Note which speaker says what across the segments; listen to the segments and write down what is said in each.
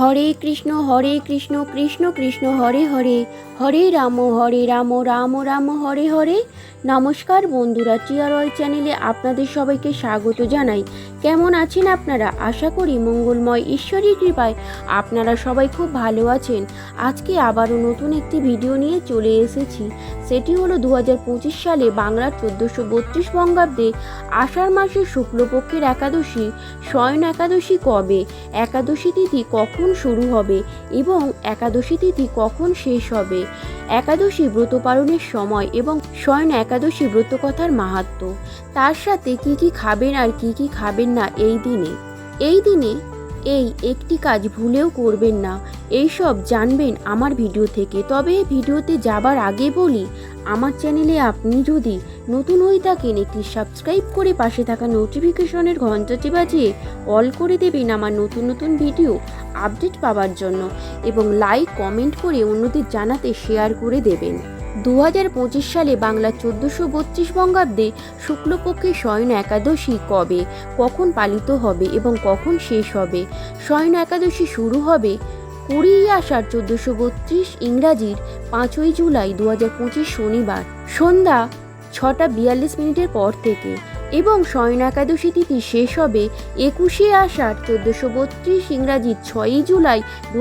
Speaker 1: হরে কৃষ্ণ হরে কৃষ্ণ কৃষ্ণ কৃষ্ণ হরে হরে হরে রাম হরে রাম রাম রাম হরে হরে নমস্কার বন্ধুরা চিয়ারয় চ্যানেলে আপনাদের সবাইকে স্বাগত জানাই কেমন আছেন আপনারা আশা করি মঙ্গলময় ঈশ্বরী কৃপায় আপনারা সবাই খুব ভালো আছেন আজকে আবারও নতুন একটি ভিডিও নিয়ে চলে এসেছি সেটি হলো দু সালে বাংলার চোদ্দোশো বত্রিশ বঙ্গাব্দে আষাঢ় মাসের শুক্লপক্ষের একাদশী স্বয়ন একাদশী কবে একাদশী তিথি কখন শুরু হবে এবং একাদশী তিথি কখন শেষ হবে একাদশী ব্রত পালনের সময় এবং স্বয়ন একাদশী ব্রতকথার মাহাত্ম তার সাথে কি কি খাবেন আর কি কি খাবেন ভুলবেন না এই দিনে এই দিনে এই একটি কাজ ভুলেও করবেন না এইসব জানবেন আমার ভিডিও থেকে তবে ভিডিওতে যাবার আগে বলি আমার চ্যানেলে আপনি যদি নতুন হয়ে থাকেন একটি সাবস্ক্রাইব করে পাশে থাকা নোটিফিকেশনের ঘন্টাটি বাজিয়ে অল করে দেবেন আমার নতুন নতুন ভিডিও আপডেট পাওয়ার জন্য এবং লাইক কমেন্ট করে অন্যদের জানাতে শেয়ার করে দেবেন দু সালে বাংলা চোদ্দশো বত্রিশ বঙ্গাব্দে শুক্লপক্ষে শয়ন একাদশী কবে কখন পালিত হবে এবং কখন শেষ হবে শয়ন একাদশী শুরু হবে কুড়ি আষাঢ় চোদ্দশো বত্রিশ ইংরাজির পাঁচই জুলাই দু শনিবার সন্ধ্যা ছটা বিয়াল্লিশ মিনিটের পর থেকে এবং শয়ন একাদশী তিথি শেষ হবে একুশে আষাঢ় চোদ্দশো বত্রিশ ইংরাজির ছয়ই জুলাই দু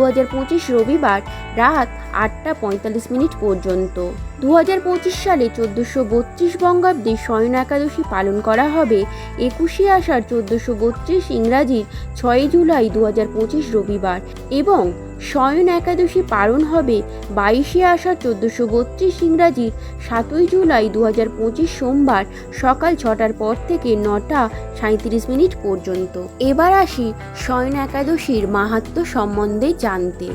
Speaker 1: রবিবার রাত আটটা পঁয়তাল্লিশ মিনিট পর্যন্ত দু হাজার পঁচিশ সালে চোদ্দোশো বত্রিশ বঙ্গাব্দে শয়ন একাদশী পালন করা হবে একুশে আষাঢ় চোদ্দোশো বত্রিশ ইংরাজির ছয় জুলাই দু হাজার পঁচিশ রবিবার এবং শয়ন একাদশী পালন হবে বাইশে আষাঢ় চোদ্দোশো বত্রিশ ইংরাজির সাতই জুলাই দু হাজার পঁচিশ সোমবার সকাল ছটার পর থেকে নটা সাঁত্রিশ মিনিট পর্যন্ত এবার আসি শয়ন একাদশীর মাহাত্ম সম্বন্ধে জানতে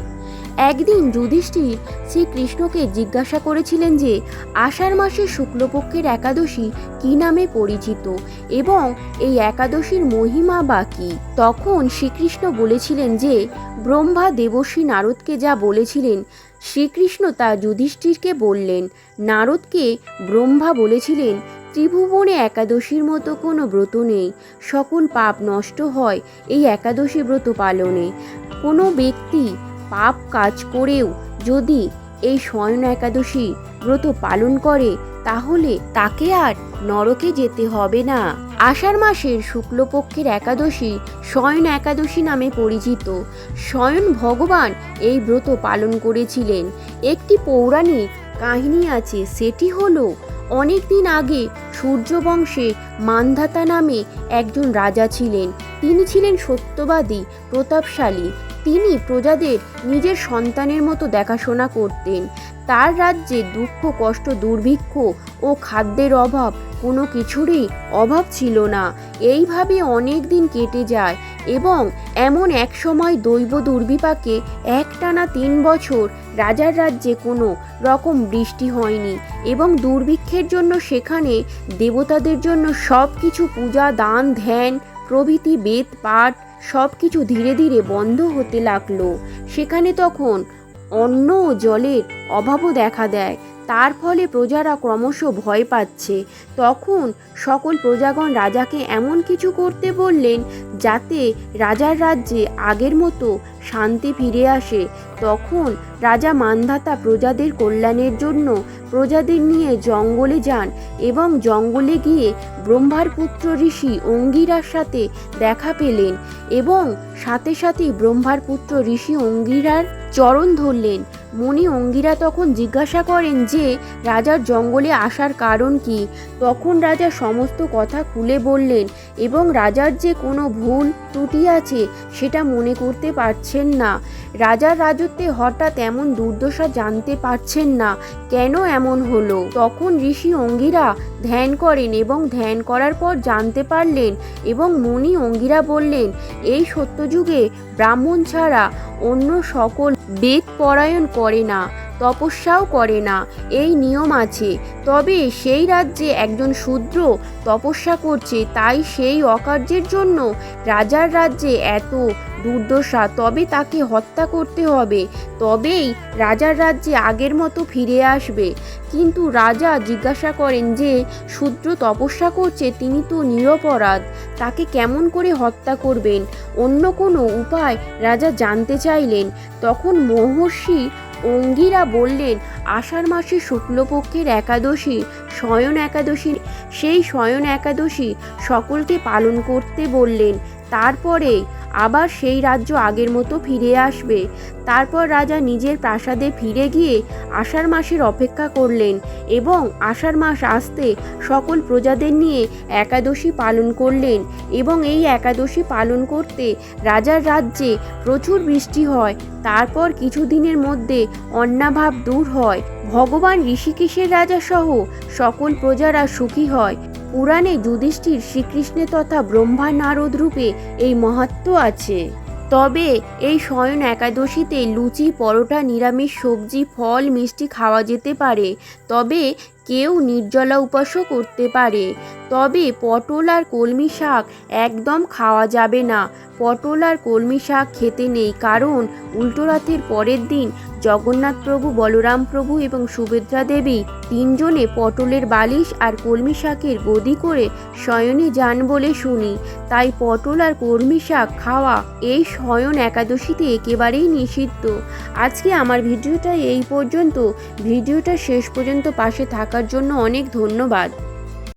Speaker 1: একদিন যুধিষ্ঠির শ্রীকৃষ্ণকে জিজ্ঞাসা করেছিলেন যে আষাঢ় মাসে শুক্লপক্ষের একাদশী কি নামে পরিচিত এবং এই একাদশীর মহিমা বা কী তখন শ্রীকৃষ্ণ বলেছিলেন যে ব্রহ্মা দেবশ্রী নারদকে যা বলেছিলেন শ্রীকৃষ্ণ তা যুধিষ্ঠিরকে বললেন নারদকে ব্রহ্মা বলেছিলেন ত্রিভুবনে একাদশীর মতো কোনো ব্রত নেই সকল পাপ নষ্ট হয় এই একাদশী ব্রত পালনে কোনো ব্যক্তি পাপ কাজ করেও যদি এই শয়ন একাদশী ব্রত পালন করে তাহলে তাকে আর নরকে যেতে হবে না আষাঢ় মাসের শুক্লপক্ষের একাদশী শয়ন একাদশী নামে পরিচিত স্বয়ন ভগবান এই ব্রত পালন করেছিলেন একটি পৌরাণিক কাহিনী আছে সেটি হলো অনেক দিন আগে সূর্যবংশে মান্ধাতা নামে একজন রাজা ছিলেন তিনি ছিলেন সত্যবাদী প্রতাপশালী তিনি প্রজাদের নিজের সন্তানের মতো দেখাশোনা করতেন তার রাজ্যে দুঃখ কষ্ট দুর্ভিক্ষ ও খাদ্যের অভাব কোনো কিছুরই অভাব ছিল না এইভাবে অনেক দিন কেটে যায় এবং এমন এক সময় দৈব দুর্বিপাকে একটানা তিন বছর রাজার রাজ্যে কোনো রকম বৃষ্টি হয়নি এবং দুর্ভিক্ষের জন্য সেখানে দেবতাদের জন্য সব কিছু পূজা দান ধ্যান প্রভৃতি বেদ পাঠ সব কিছু ধীরে ধীরে বন্ধ হতে লাগলো সেখানে তখন অন্ন ও জলের অভাবও দেখা দেয় তার ফলে প্রজারা ক্রমশ ভয় পাচ্ছে তখন সকল প্রজাগণ রাজাকে এমন কিছু করতে বললেন যাতে রাজার রাজ্যে আগের মতো শান্তি ফিরে আসে তখন রাজা মানধাতা প্রজাদের কল্যাণের জন্য প্রজাদের নিয়ে জঙ্গলে যান এবং জঙ্গলে গিয়ে ব্রহ্মার পুত্র ঋষি অঙ্গিরার সাথে দেখা পেলেন এবং সাথে সাথে ব্রহ্মার পুত্র ঋষি অঙ্গিরার চরণ ধরলেন মুনি অঙ্গিরা তখন জিজ্ঞাসা করেন যে রাজার জঙ্গলে আসার কারণ কি তখন রাজা সমস্ত কথা খুলে বললেন এবং রাজার যে কোনো ভুল ত্রুটি আছে সেটা মনে করতে পারছেন না রাজার রাজত্বে হঠাৎ এমন দুর্দশা জানতে পারছেন না কেন এমন হলো তখন ঋষি অঙ্গিরা ধ্যান করেন এবং ধ্যান করার পর জানতে পারলেন এবং মণি অঙ্গিরা বললেন এই সত্যযুগে ব্রাহ্মণ ছাড়া অন্য সকল বেদ পরায়ণ করে না তপস্যাও করে না এই নিয়ম আছে তবে সেই রাজ্যে একজন শূদ্র তপস্যা করছে তাই সেই অকার্যের জন্য রাজার রাজ্যে এত দুর্দশা তবে তাকে হত্যা করতে হবে তবেই রাজার রাজ্যে আগের মতো ফিরে আসবে কিন্তু রাজা জিজ্ঞাসা করেন যে শূদ্র তপস্যা করছে তিনি তো নিরপরাধ তাকে কেমন করে হত্যা করবেন অন্য কোনো উপায় রাজা জানতে চাইলেন তখন মহর্ষি অঙ্গিরা বললেন আষাঢ় মাসে শুক্লপক্ষের একাদশী শয়ন একাদশী সেই শয়ন একাদশী সকলকে পালন করতে বললেন তারপরে আবার সেই রাজ্য আগের মতো ফিরে আসবে তারপর রাজা নিজের প্রাসাদে ফিরে গিয়ে আষাঢ় মাসের অপেক্ষা করলেন এবং আষাঢ় মাস আসতে সকল প্রজাদের নিয়ে একাদশী পালন করলেন এবং এই একাদশী পালন করতে রাজার রাজ্যে প্রচুর বৃষ্টি হয় তারপর কিছুদিনের মধ্যে অন্নাভাব দূর হয় ভগবান ঋষিকেশের রাজাসহ সকল প্রজারা সুখী হয় পুরাণে যুধিষ্ঠির শ্রীকৃষ্ণে তথা ব্রহ্মা নারদ রূপে এই মহাত্ম আছে তবে এই শয়ন একাদশীতে লুচি পরোটা নিরামিষ সবজি ফল মিষ্টি খাওয়া যেতে পারে তবে কেউ নির্জলা উপাসও করতে পারে তবে পটল আর কলমি শাক একদম খাওয়া যাবে না পটল আর কলমি শাক খেতে নেই কারণ উল্টোরাতের পরের দিন জগন্নাথ প্রভু বলরাম প্রভু এবং সুভদ্রা দেবী তিনজনে পটলের বালিশ আর কলমি শাকের গদি করে শয়নে যান বলে শুনি তাই পটল আর কলমি শাক খাওয়া এই শয়ন একাদশীতে একেবারেই নিষিদ্ধ আজকে আমার ভিডিওটা এই পর্যন্ত ভিডিওটা শেষ পর্যন্ত পাশে থাকার জন্য অনেক ধন্যবাদ